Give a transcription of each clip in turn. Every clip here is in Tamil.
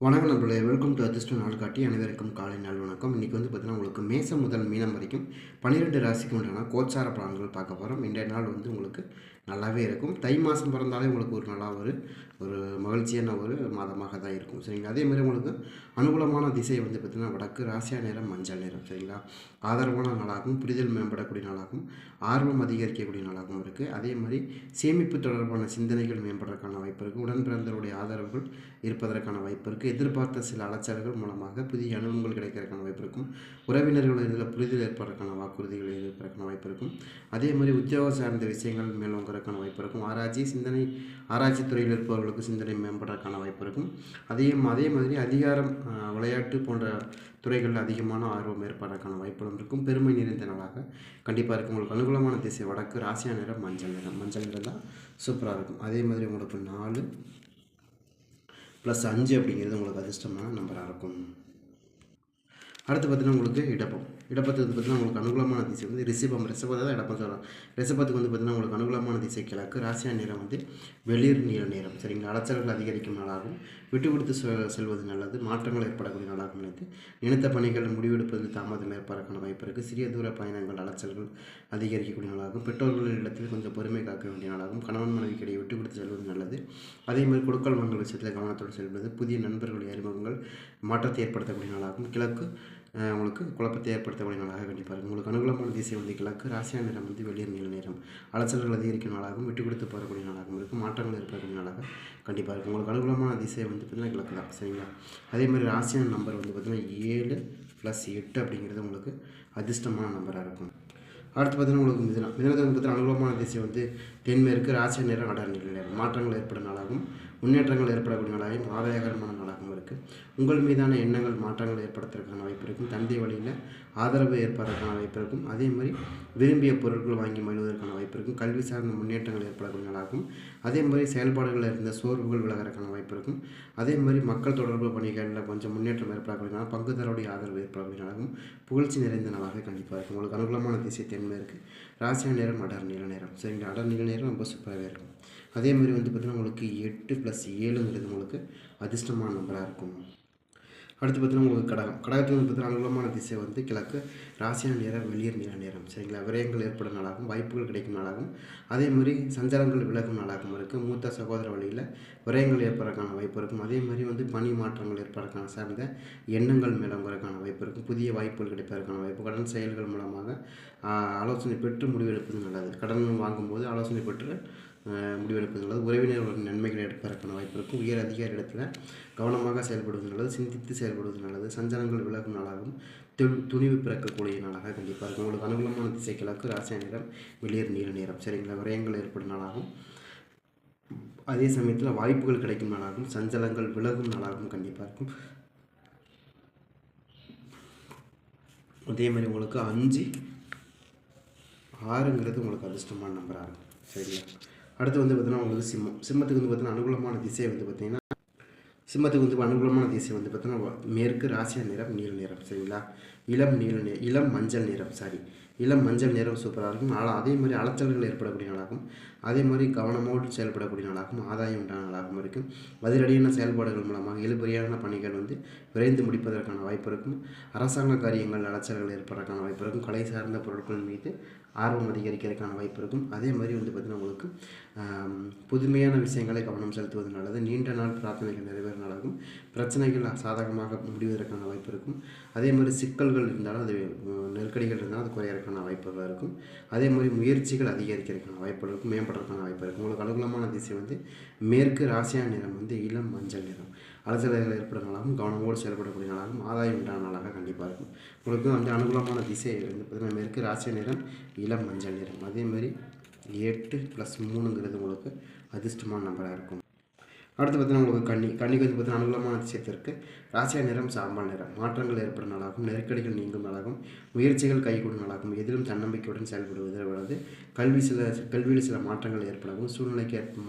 வணக்கம் நண்பர்களே வெல்கம் டு அதிர்ஷ்ட நாள் காட்டி அனைவருக்கும் காலை நாள் வணக்கம். இன்றைக்கி வந்து பார்த்தீங்கன்னா உங்களுக்கு மேசம் முதல் மீனம் வரைக்கும் பன்னிரெண்டு ராசிக்கு உண்டான கோச்சார பலன்கள் பார்க்க போகிறோம் இன்றைய நாள் வந்து உங்களுக்கு நல்லாவே இருக்கும். தை மாதம் பிறந்தாலே உங்களுக்கு ஒரு நல்லா ஒரு ஒரு மகிழ்ச்சியான ஒரு மாதமாக தான் இருக்கும். சரிங்களா? அதே மாதிரி உங்களுக்கு அனுகூலமான திசை வந்து பார்த்திங்கன்னா வடக்கு ராசியா நேரம் மஞ்சள் நேரம். சரிங்களா? ஆதரவான நாளாகவும் புரிதல் மேம்படக்கூடிய நாளாகவும் ஆர்வம் அதிகரிக்கக்கூடிய நாளாகவும் இருக்குது அதே மாதிரி சேமிப்பு தொடர்பான சிந்தனைகள் மேம்படுறதுக்கான வாய்ப்பு இருக்குது உடன் பிறந்தவருடைய ஆதரவுகள் இருப்பதற்கான வாய்ப்பு இருக்குது எதிர்பார்த்த சில அலைச்சல்கள் மூலமாக புதிய அனுபவங்கள் கிடைக்கிறதுக்கான வாய்ப்பு இருக்கும். உறவினர்கள் இதில் புரிதல் ஏற்படுறதுக்கான வாக்குறுதிகள் ஏற்படுறதுக்கான வாய்ப்பு இருக்கும். அதே மாதிரி உத்தியோக சார்ந்த விஷயங்கள் மேம்படுறதுக்கான வாய்ப்பு இருக்கும். ஆராய்ச்சி சிந்தனை ஆராய்ச்சி துறையில் இருப்பவர்களுக்கு சிந்தனை மேம்படுறதுக்கான வாய்ப்பு இருக்கும். அதே அதே மாதிரி அதிகாரம் விளையாட்டு போன்ற துறைகளில் அதிகமான ஆர்வம் ஏற்படுறதுக்கான வாய்ப்புகளும் இருக்கும். பெருமை நிறைந்த நாளாக கண்டிப்பாக இருக்கும். உங்களுக்கு அனுகூலமான திசை வடக்கு ராசியா நிறம் மஞ்சள் நிறம். மஞ்சள் நிறம் தான் சூப்பராக இருக்கும். அதே மாதிரி உங்களுக்கு நாலு ப்ளஸ் அஞ்சு அப்படிங்கிறது உங்களுக்கு அதிர்ஷ்டமான நம்பராக இருக்கும். அடுத்து பார்த்தீங்கன்னா உங்களுக்கு இடப்பம். இடப்பத்துக்கு பார்த்தீங்கன்னா உங்களுக்கு அனுகூலமான திசை வந்து ரிஷபம். ரிஷபத்தை தான் இடப்பம் சொல்லலாம் ரிஷபத்துக்கு வந்து பார்த்தீங்கன்னா உங்களுக்கு அனுகூலமான திசை கிழக்கு ராசியா நேரம் வந்து வெளிர் நீல நேரம் சரிங்களா? அலைச்சல்கள் அதிகரிக்கும் நாளாகும். விட்டு கொடுத்து செ- செல்வது நல்லது. மாற்றங்கள் ஏற்படக்கூடிய நாளாகும் நினைத்து. நினைத்த பணிகள் முடிவெடுப்பதில் தாமதம் ஏற்படக்கான வாய்ப்பு இருக்குது சிறிய தூர பயணங்கள் அலைச்சல்கள் அதிகரிக்கக்கூடிய நாளாகும். பெற்றோர்கள் இடத்தில் கொஞ்சம் பொறுமை காக்க வேண்டிய நாளாகும். கணவன் மனைவிக்கு இடையே விட்டு கொடுத்து செல்வது நல்லது. அதே மாதிரி கொடுக்கல் வாங்கல் விஷயத்தில் கவனத்தோடு செல்வது. புதிய நண்பர்களுடைய அறிமுகங்கள் மாற்றத்தை ஏற்படுத்தக்கூடிய நாளாகும். கிழக்கு உங்களுக்கு குழப்பத்தை ஏற்படுத்தக்கூடிய நாளாக கண்டிப்பாக இருக்கும். உங்களுக்கு அனுகூலமான திசை வந்து கிழக்கு ராசியா நிறம் வந்து வெளியே நீல நேரம் அலைச்சல்கள் அதிகரிக்கும் நாளாகவும் விட்டு கொடுத்து போகக்கூடிய நாளாகவும் இருக்கும். மாற்றங்கள் ஏற்படக்கூடிய நாளாக கண்டிப்பாக இருக்கும். உங்களுக்கு அனுகூலமான திசை வந்து பார்த்திங்கன்னா கிழக்கு தான் சரிங்களா? அதே மாதிரி ராசியான நம்பர் வந்து பார்த்திங்கன்னா ஏழு ப்ளஸ் எட்டு அப்படிங்கிறது உங்களுக்கு அதிர்ஷ்டமான நம்பராக இருக்கும். அடுத்து பார்த்தீங்கன்னா உங்களுக்கு மிதனம். மிதனத்தில் வந்து பார்த்தீங்கன்னா அனுகூலமான திசை வந்து தென்மேற்கு ராசிய நேரம் அடர் நிலை நேரம் மாற்றங்கள் ஏற்படும் நாளாகவும் முன்னேற்றங்கள் ஏற்படக்கூடிய நாளாகவும் ஆதாயகரமான நாளாகவும் இருக்குது உங்கள் மீதான எண்ணங்கள் மாற்றங்கள் ஏற்படுத்துறதுக்கான வாய்ப்பு இருக்கும். தந்தை வழியில் ஆதரவு ஏற்படுறதுக்கான வாய்ப்பு இருக்கும். அதே மாதிரி விரும்பிய பொருட்கள் வாங்கி மகிழ்வதற்கான வாய்ப்பு இருக்கும். கல்வி சார்ந்த முன்னேற்றங்கள் ஏற்படக்கூடிய நாளாகும் அதே மாதிரி செயல்பாடுகளில் இருந்த சோர்வுகள் விலகிறதுக்கான வாய்ப்பு இருக்கும். அதே மாதிரி மக்கள் தொடர்பு பணிகளில் கொஞ்சம் முன்னேற்றம் ஏற்படக்கூடிய நாள் பங்குதாரோடைய ஆதரவு ஏற்படக்கூடிய நாளாகவும் புகழ்ச்சி நிறைந்த நாளாக கண்டிப்பாக இருக்கும். உங்களுக்கு அனுகூலமான திசை இருக்குது ராசியா நேரம் அடர் நீல நேரம். சரிங்களா? அடர் நீல நேரம் ரொம்ப சூப்பராகவே இருக்கும். அதே மாதிரி வந்து பார்த்திங்கன்னா உங்களுக்கு எட்டு ப்ளஸ் ஏழுங்கிறது உங்களுக்கு அதிர்ஷ்டமான நம்பராக இருக்கும். அடுத்து பார்த்தீங்கன்னா உங்களுக்கு கடகம். கடகத்தில் வந்து பார்த்தீங்கன்னா அனுகூலமான திசை வந்து கிழக்கு. ராசியான நேரம் வெளியர் நிற நேரம். சரிங்களா? விரயங்கள் ஏற்படும் நாளாகும் வாய்ப்புகள் கிடைக்கும் நாளாகும். அதே மாதிரி சஞ்சாரங்கள் விலகும் நாளாகவும் இருக்குது மூத்த சகோதர வழியில் விரயங்கள் ஏற்படுறதுக்கான வாய்ப்பு இருக்கும். அதே மாதிரி வந்து பணி மாற்றங்கள் ஏற்படுறதுக்கான சார்ந்த எண்ணங்கள் மேலோங்கிறதுக்கான வாய்ப்பு இருக்கும். புதிய வாய்ப்புகள் கிடைப்பதற்கான வாய்ப்பு. கடன் செயல்கள் மூலமாக ஆலோசனை பெற்று முடிவெடுப்பது நல்லது. கடன் வாங்கும்போது ஆலோசனை பெற்று முடிவெடுப்பது நல்லது உறவினர்களுடன் நன்மைகள் எடுப்பதற்கான வாய்ப்பு இருக்கும். உயர் அதிகாரி இடத்துல கவனமாக செயல்படுவது நல்லது சிந்தித்து செயல்படுவது நல்லது சஞ்சலங்கள் விலகும் நாளாகவும் து- துணிவு பிறக்கக்கூடிய நாளாக கண்டிப்பாக இருக்கும். உங்களுக்கு அனுகூலமான திசை கிழக்கு ராசிய நேரம் வெளியேறு நீல நேரம் சரிங்களா? விரயங்கள் ஏற்படும் நாளாகும் அதே சமயத்தில் வாய்ப்புகள் கிடைக்கும் நாளாகவும் சஞ்சலங்கள் விலகும் நாளாகவும் கண்டிப்பாக இருக்கும். அதே மாதிரி உங்களுக்கு அஞ்சு ஆறுங்கிறது உங்களுக்கு அதிர்ஷ்டமான நம்பராக இருக்கும் சரிங்களா அடுத்து வந்து பார்த்தீங்கன்னா உங்களுக்கு சிம்மம். சிம்மத்துக்கு வந்து பார்த்தீங்கன்னா அனுகூலமான திசை வந்து பார்த்தீங்கன்னா சிம்மத்துக்கு வந்து அனுகூலமான திசை வந்து பார்த்தீங்கன்னா மேற்கு ராசியா நிறம் நீல நிறம் சரிங்களா? இளம் நீல இளம் மஞ்சள் நிறம் சாரி. இளம் மஞ்சள் நிறம் சூப்பராக இருக்கும். ஆனால் அதே மாதிரி அலைச்சல்கள் ஏற்படக்கூடிய நாளாகும். அதே மாதிரி கவனமோடு செயல்படக்கூடிய நாளாகும். ஆதாயம் உண்டான நாளாகவும் இருக்கும். பதிலடியான செயல்பாடுகள் மூலமாக இழுபறியான பணிகள் வந்து விரைந்து முடிப்பதற்கான வாய்ப்பு இருக்கும். அரசாங்க காரியங்கள் அலைச்சல்கள் ஏற்படுறதுக்கான வாய்ப்பு இருக்கும். கலை சார்ந்த பொருட்கள் மீது ஆர்வம் அதிகரிக்கிறதுக்கான வாய்ப்பு இருக்கும். அதே மாதிரி வந்து பார்த்திங்கன்னா உங்களுக்கு புதுமையான விஷயங்களை கவனம் செலுத்துவது நல்லது. நீண்ட நாள் பிரார்த்தனைகள் நிறைவேற நிறைவேறினாலும் பிரச்சனைகள் சாதகமாக முடிவதற்கான வாய்ப்பு இருக்கும். அதே மாதிரி சிக்கல்கள் இருந்தாலும் அது நெருக்கடிகள் இருந்தாலும் அது குறையறதுக்கான வாய்ப்புகள் இருக்கும். அதே மாதிரி முயற்சிகள் அதிகரிக்கிறதுக்கான வாய்ப்புகள் இருக்கும். மேம்படுறதுக்கான வாய்ப்பு இருக்கும். உங்களுக்கு அனுகூலமான திசை வந்து மேற்கு ராசியா நிறம் வந்து இளம் மஞ்சள் நிறம். அலசலைகள் ஏற்படும் நாளாகவும் கவனமோடு செயல்படக்கூடிய நாளாகவும் ஆதாயம் உண்டான நாளாக கண்டிப்பாக இருக்கும். உங்களுக்கு வந்து அனுகூலமான திசை வந்து பார்த்திங்கன்னா மேற்கு ராசிய நிறம் இளம் மஞ்சள் நிறம் அதேமாதிரி எட்டு ப்ளஸ் மூணுங்கிறது உங்களுக்கு அதிர்ஷ்டமான நம்பராக இருக்கும். அடுத்து பார்த்தீங்கன்னா உங்களுக்கு கண்ணி கன்னிக்கு வந்து பார்த்தீங்கன்னா அனுகூலமான திசைத்திற்கு ராசியா நிறம் சாம்பல் நிறம் மாற்றங்கள் ஏற்படும் நாளாகும் நெருக்கடிகள் நீங்கும் நாளாகும் முயற்சிகள் கைகூடும் நாளாகும் எதிலும் தன்னம்பிக்கையுடன் செயல்படுவது கல்வி சில கல்வியில் சில மாற்றங்கள் ஏற்படவும் சூழ்நிலைக்கு ஏற்ப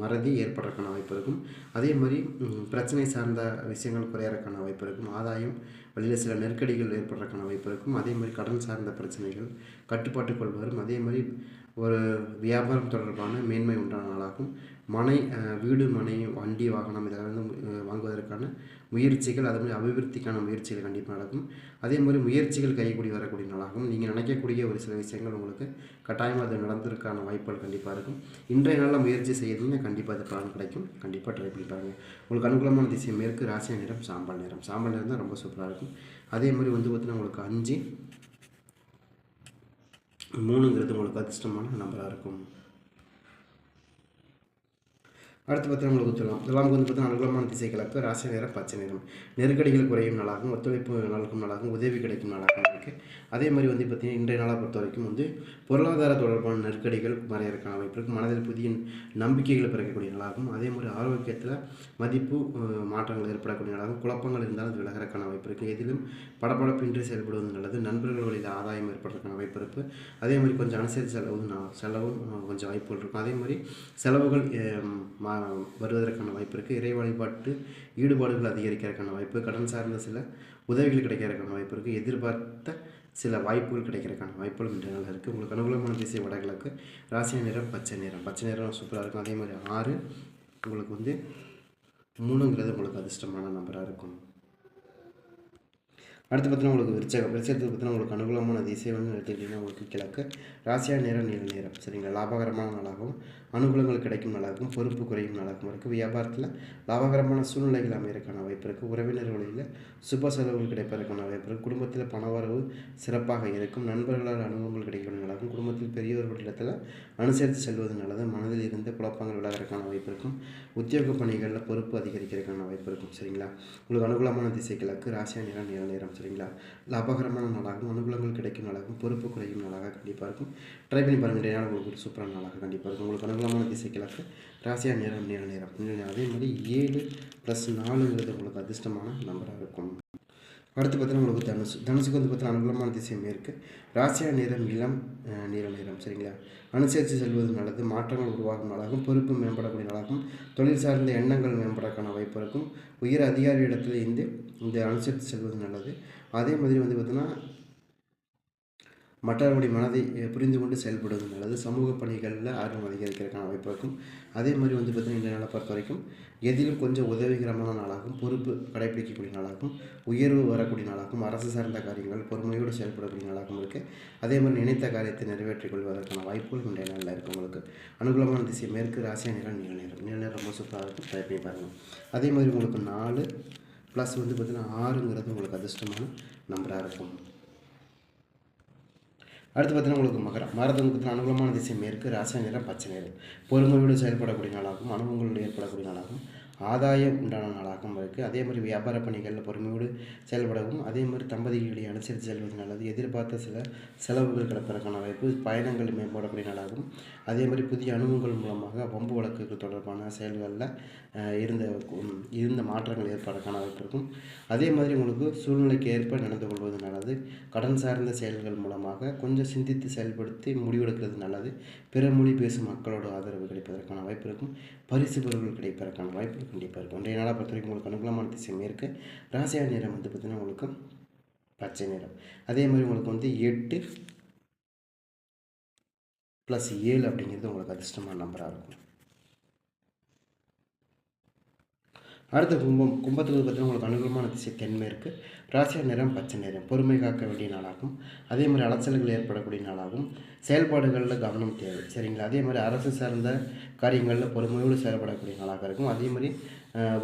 மறதி ஏற்படுறதுக்கான வாய்ப்பு இருக்கும். அதே மாதிரி பிரச்சனை சார்ந்த விஷயங்கள் குறையறதுக்கான வாய்ப்பு இருக்கும். ஆதாயம் வழியில் சில நெருக்கடிகள் ஏற்படுறதுக்கான வாய்ப்பு இருக்கும். அதே மாதிரி கடன் சார்ந்த பிரச்சனைகள் கட்டுப்பாட்டுக்குள் வரும் அதே மாதிரி ஒரு வியாபாரம் தொடர்பான மேன்மை உண்டான நாளாகும் மனை வீடு மனை வண்டி வாகனம் இதெல்லாம் வந்து வாங்குவதற்கான முயற்சிகள் அதே மாதிரி அபிவிருத்திக்கான முயற்சிகள் கண்டிப்பாக நடக்கும். அதே மாதிரி முயற்சிகள் கைகூடி வரக்கூடிய நாளாகும். நீங்கள் நினைக்கக்கூடிய ஒரு சில விஷயங்கள் உங்களுக்கு கட்டாயமாக அது நடந்திருக்கான வாய்ப்புகள் கண்டிப்பாக இருக்கும். இன்றைய நாளில் முயற்சி செய்யறதுன்னா கண்டிப்பாக அது பலன் கிடைக்கும். கண்டிப்பாக ட்ரை பண்ணி பாருங்கள் உங்களுக்கு அனுகூலமான திசை மேற்கு ராசிய நிறம் சாம்பல் நிறம். சாம்பல் நேரம் தான் ரொம்ப சூப்பராக இருக்கும். அதே மாதிரி வந்து பார்த்திங்கன்னா உங்களுக்கு அஞ்சு மூணுங்கிறது உங்களுக்கு அதிர்ஷ்டமான நம்பராக இருக்கும். அடுத்து பார்த்தா உங்களுக்கு சொல்லலாம். இதெல்லாம் வந்து பார்த்தீங்கன்னா அனுகூலமான திசை கலப்பு ராசி நேரம் பச்சை நேரம் நெருக்கடிகள் குறையும் நாளாகும் ஒத்துழைப்பு நடக்கும் நாளாகும் உதவி கிடைக்கும் நாளாகவும் இருக்குது அதே மாதிரி வந்து பார்த்தீங்கன்னா இன்றைய நாளை பொறுத்த வரைக்கும் வந்து பொருளாதார தொடர்பான நெருக்கடிகள் மறையறக்கான வாய்ப்பு இருக்குது மனதில் புதிய நம்பிக்கைகள் பிறக்கக்கூடிய நாளாகும். அதே மாதிரி ஆரோக்கியத்தில் மதிப்பு மாற்றங்கள் ஏற்படக்கூடிய நாளாகும். குழப்பங்கள் இருந்தாலும் அது விலகிறக்கான வாய்ப்பு இருக்குது எதிலும் படப்படப்பின்றி செயல்படுவது நல்லது. நண்பர்கள் வழியில் ஆதாயம் ஏற்படுறதுக்கான வாய்ப்பு இருக்குது அதே மாதிரி கொஞ்சம் அனுசரித்து செலவு செலவும் கொஞ்சம் வாய்ப்புகள் இருக்கும். அதே மாதிரி செலவுகள் வருவதற்கான வாய்ப்பு இருக்குது இறை வழிபாட்டு ஈடுபாடுகள் அதிகரிக்கிறதுக்கான வாய்ப்பு கடன் சார்ந்த சில உதவிகள் கிடைக்கிறதுக்கான வாய்ப்பு இருக்குது எதிர்பார்த்த சில வாய்ப்புகள் கிடைக்கிறதுக்கான வாய்ப்புகள் இன்றைய நாள் இருக்குது உங்களுக்கு அனுகூலமான திசை வடகிழக்கு ராசிய நிறம் பச்சை நிறம். பச்சை நிறம் சூப்பராக இருக்கும். அதே மாதிரி ஆறு உங்களுக்கு வந்து மூணுங்கிறது உங்களுக்கு அதிர்ஷ்டமான நம்பராக இருக்கும். அடுத்து பார்த்தீங்கன்னா உங்களுக்கு விருச்சகம். விருச்சகத்துக்கு பார்த்தீங்கன்னா உங்களுக்கு அனுகூலமான திசை வந்து எடுத்துக்கிட்டிங்கன்னா உங்களுக்கு கிழக்கு ராசியா நேரம் நீல நேரம். சரிங்களா? லாபகரமான நாளாகவும் அனுகூலங்கள் கிடைக்கும் நாளாகவும் பொறுப்பு குறையும் நாளாகவும் இருக்குது வியாபாரத்தில் லாபகரமான சூழ்நிலைகள் அமையறதுக்கான வாய்ப்பு இருக்குது உறவினர் வழியில் சுப செலவுகள் கிடைப்பதற்கான வாய்ப்பு இருக்குது குடும்பத்தில் பணவரவு சிறப்பாக இருக்கும். நண்பர்களால் அனுபவங்கள் கிடைக்கும் நாளாகும் குடும்பத்தில் பெரியவர்கள் இடத்துல அனுசரித்து செல்வது நல்லது. மனதில் இருந்த குழப்பங்கள் விலகிறதுக்கான வாய்ப்பு இருக்கும் உத்தியோக பணிகளில் பொறுப்பு அதிகரிக்கிறதுக்கான வாய்ப்பு இருக்கும் சரிங்களா? உங்களுக்கு அனுகூலமான திசை கிழக்கு ராசியா நேரம் நில நேரம். சரிங்களா லாபகரமான நாளாகவும் அனுகூலங்கள் கிடைக்கும் நாளாகவும் பொறுப்பு குறையும் நாளாக கண்டிப்பாக இருக்கும் ட்ரை பண்ணி பாருங்கள் இன்றைய உங்களுக்கு ஒரு சூப்பரான நாளாக கண்டிப்பாக இருக்கும் உங்களுக்கு அனுகூலமான திசை கிழக்கு ராசியா நேரம் நேர நேரம் நேரம். அதே மாதிரி ஏழு ப்ளஸ் நாலுங்கிறது உங்களுக்கு அதிர்ஷ்டமான நம்பராக இருக்கும் அடுத்து பார்த்தீங்கன்னா உங்களுக்கு தனுசு. தனுசுக்கு வந்து பார்த்தீங்கன்னா அனுகூலமான திசை இருக்குது ராசியா நிறம் இளம் நீல நிறம் சரிங்களா? அனுசரித்து செல்வது நல்லது. மாற்றங்கள் உருவாகும் நாளாகும். பொறுப்பு மேம்படக்கூடிய நாளாகும். தொழில் சார்ந்த எண்ணங்கள் மேம்படக்கான வாய்ப்பு இருக்கும். உயர் அதிகாரி இடத்துல இருந்து இந்த அனுசரித்து செல்வது நல்லது. அதே மாதிரி வந்து பார்த்தீங்கன்னா மற்றவர்களுடைய மனதை புரிந்து கொண்டு செயல்படுவது நல்லது சமூக பணிகளில் ஆர்வம் அதிகரிக்கிறதுக்கான வாய்ப்பு இருக்கும். அதே மாதிரி வந்து பார்த்தீங்கன்னா இந்த நாளை பொறுத்த வரைக்கும் எதிலும் கொஞ்சம் உதவிகரமான நாளாகும். பொறுப்பு கடைபிடிக்கக்கூடிய நாளாகும். உயர்வு வரக்கூடிய நாளாகும். அரசு சார்ந்த காரியங்கள் பொறுமையோடு செயல்படக்கூடிய நாளாகவும் இருக்குது அதே மாதிரி நினைத்த காரியத்தை நிறைவேற்றிக் கொள்வதற்கான வாய்ப்புகள் இன்றைய நாளில் இருக்குது உங்களுக்கு. அனுகூலமான திசை மேற்கு ராசியா நிலம் நீல நிறம். நீல ரொம்ப சூப்பராக இருக்கும். ட்ரை பண்ணி பாருங்கள் அதே மாதிரி உங்களுக்கு நாலு ப்ளஸ் வந்து பார்த்திங்கன்னா ஆறுங்கிறது உங்களுக்கு அதிர்ஷ்டமான நம்பராக இருக்கும். அடுத்து பார்த்தீங்கன்னா உங்களுக்கு மகரம். மரத்துக்கு பார்த்தீங்கன்னா அனுகூலமான திசை மேற்கு ராசி நிறம் பச்சை நிறம் பொறுமையோடு செயல்படக்கூடிய நாளாகும் அனுபவங்களோடு ஏற்படக்கூடிய நாளாகவும் ஆதாயம் உண்டான நாளாகவும் இருக்குது அதே மாதிரி வியாபார பணிகளில் பொறுமையோடு செயல்படவும் அதே மாதிரி தம்பதிகளை அனுசரித்து செல்வது நல்லது. எதிர்பார்த்த சில செலவுகள் கிடப்பதற்கான வாய்ப்பு பயணங்கள் மேம்படக்கூடிய நாளாகும். அதே மாதிரி புதிய அனுபவங்கள் மூலமாக வம்பு வழக்குகள் தொடர்பான செயல்களில் இருந்த இருந்த மாற்றங்கள் ஏற்படுறதுக்கான வாய்ப்பு இருக்கும். அதே மாதிரி உங்களுக்கு சூழ்நிலைக்கு ஏற்ப நடந்து கொள்வது நல்லது. கடன் சார்ந்த செயல்கள் மூலமாக கொஞ்சம் சிந்தித்து செயல்படுத்தி முடிவெடுக்கிறது நல்லது. பிற மொழி பேசும் மக்களோட ஆதரவு கிடைப்பதற்கான வாய்ப்பு இருக்கும். பரிசு பொருள்கள் கிடைப்பதற்கான வாய்ப்பு கண்டிப்பாக இருக்கும். இன்றைய நாளை பொறுத்த வரைக்கும் உங்களுக்கு அனுகூலமான திசை மேற்கு ராசியா நேரம் வந்து பார்த்திங்கன்னா உங்களுக்கு பச்சை நிறம். அதே மாதிரி உங்களுக்கு வந்து எட்டு ப்ளஸ் ஏழு அப்படிங்கிறது உங்களுக்கு அதிர்ஷ்டமான நம்பராக இருக்கும். அடுத்த கும்பம் கும்பத்துக்கு பார்த்தீங்கன்னா உங்களுக்கு அனுகூலமான திசை தென்மேற்கு. ராசியா நிறம் பச்சை நிறம். பொறுமை காக்க வேண்டிய நாளாகும். அதே மாதிரி அலைச்சல்கள் ஏற்படக்கூடிய நாளாகும். செயல்பாடுகளில் கவனம் தேவை. சரிங்களா? அதே மாதிரி அரசு சார்ந்த காரியங்களில் பொறுமையோடு செயல்படக்கூடிய நாளாக இருக்கும். அதே மாதிரி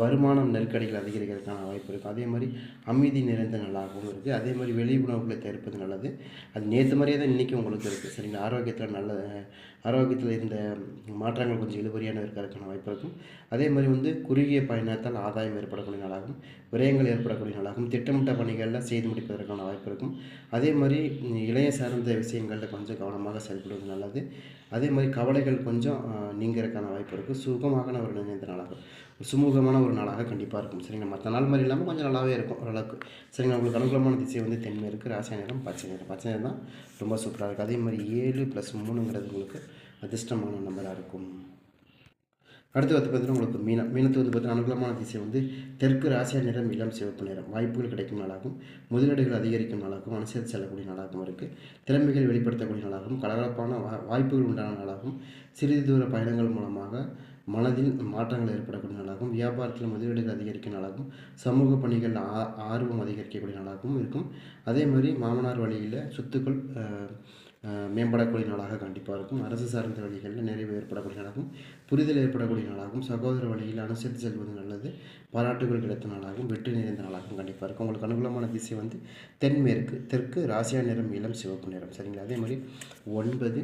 வருமானம் நெருக்கடிகள் அதிகரிக்கிறதுக்கான வாய்ப்பு இருக்கும் அதே மாதிரி அமைதி நிறைந்த நல்லாகவும் இருக்குது அதே மாதிரி வெளி உணவுகளை தவிர்ப்பது நல்லது. அது நேற்று மாதிரியே தான் இன்றைக்கி உங்களுக்கு இருக்குது சரிங்களா ஆரோக்கியத்தில் நல்ல ஆரோக்கியத்தில் இருந்த மாற்றங்கள் கொஞ்சம் இழுபறியான இருக்கிறதுக்கான வாய்ப்பு இருக்கும். அதே மாதிரி வந்து குறுகிய பயணத்தால் ஆதாயம் ஏற்படக்கூடிய நாளாகும். விரயங்கள் ஏற்படக்கூடிய நாளாகும். திட்டமிட்ட பணிகளில் செய்து முடிப்பதற்கான வாய்ப்பு இருக்கும். அதே மாதிரி இளைய சார்ந்த விஷயங்களில் கொஞ்சம் கவனமாக செயல்படுவது நல்லது. அதே மாதிரி கவலைகள் கொஞ்சம் நீங்கிறதுக்கான வாய்ப்பு இருக்குது சுகமான ஒரு நினைந்த நாளாகும். சுமூகமான ஒரு நாளாக கண்டிப்பாக இருக்கும். சரிங்களா? மற்ற நாள் மாதிரி இல்லாமல் கொஞ்சம் நல்லாவே இருக்கும் ஓரளவுக்கு. சரிங்களா? உங்களுக்கு அனுகூலமான திசை வந்து தென்மேற்கு ராசி நிறம் பச்சை நேரம். பச்சை நேரம் தான் ரொம்ப சூப்பராக இருக்குது அதே மாதிரி ஏழு ப்ளஸ் மூணுங்கிறது உங்களுக்கு அதிர்ஷ்டமான நம்பராக இருக்கும். அடுத்து வந்து பார்த்தீங்கன்னா உங்களுக்கு மீனம் மீனத்துக்கு வந்து பார்த்தீங்கன்னா அனுகூலமான திசை வந்து தெற்கு ராசியா நிறம் இளம் சிவப்பு நிறம் வாய்ப்புகள் கிடைக்கும் நாளாகும். முதலீடுகள் அதிகரிக்கும் நாளாகவும் அனுசரித்து செல்லக்கூடிய நாளாகவும் இருக்குது திறமைகள் வெளிப்படுத்தக்கூடிய நாளாகவும் கலகலப்பான வா வாய்ப்புகள் உண்டான நாளாகவும் சிறிது தூர பயணங்கள் மூலமாக மனதில் மாற்றங்கள் ஏற்படக்கூடிய நாளாகவும் வியாபாரத்தில் முதலீடுகள் அதிகரிக்கும் நாளாகவும் சமூக பணிகள் ஆ ஆர்வம் அதிகரிக்கக்கூடிய நாளாகவும் இருக்கும். அதே மாதிரி மாமனார் வழியில் சொத்துக்கள் மேம்படக்கூடிய நாளாக கண்டிப்பாக இருக்கும். அரசு சார்ந்த வழிகளில் நிறைவு ஏற்படக்கூடிய நாளாகவும் புரிதல் ஏற்படக்கூடிய நாளாகவும் சகோதர வழியில் அனுசரித்து செல்வது நல்லது. பாராட்டுகள் கிடைத்த நாளாகவும் வெற்றி நிறைந்த நாளாகவும் கண்டிப்பாக இருக்கும். உங்களுக்கு அனுகூலமான திசை வந்து தென்மேற்கு தெற்கு ராசியா நிறம் இளம் சிவப்பு நிறம். சரிங்களா? அதே மாதிரி ஒன்பது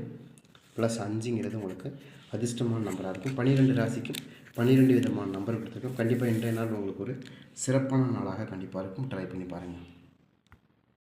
ப்ளஸ் அஞ்சுங்கிறது உங்களுக்கு அதிர்ஷ்டமான நம்பராக இருக்கும். பன்னிரெண்டு ராசிக்கும் பன்னிரெண்டு விதமான நம்பர் கொடுத்துருக்கோம். கண்டிப்பாக இன்றைய நாள் உங்களுக்கு ஒரு சிறப்பான நாளாக கண்டிப்பாக இருக்கும். ட்ரை பண்ணி பாருங்கள்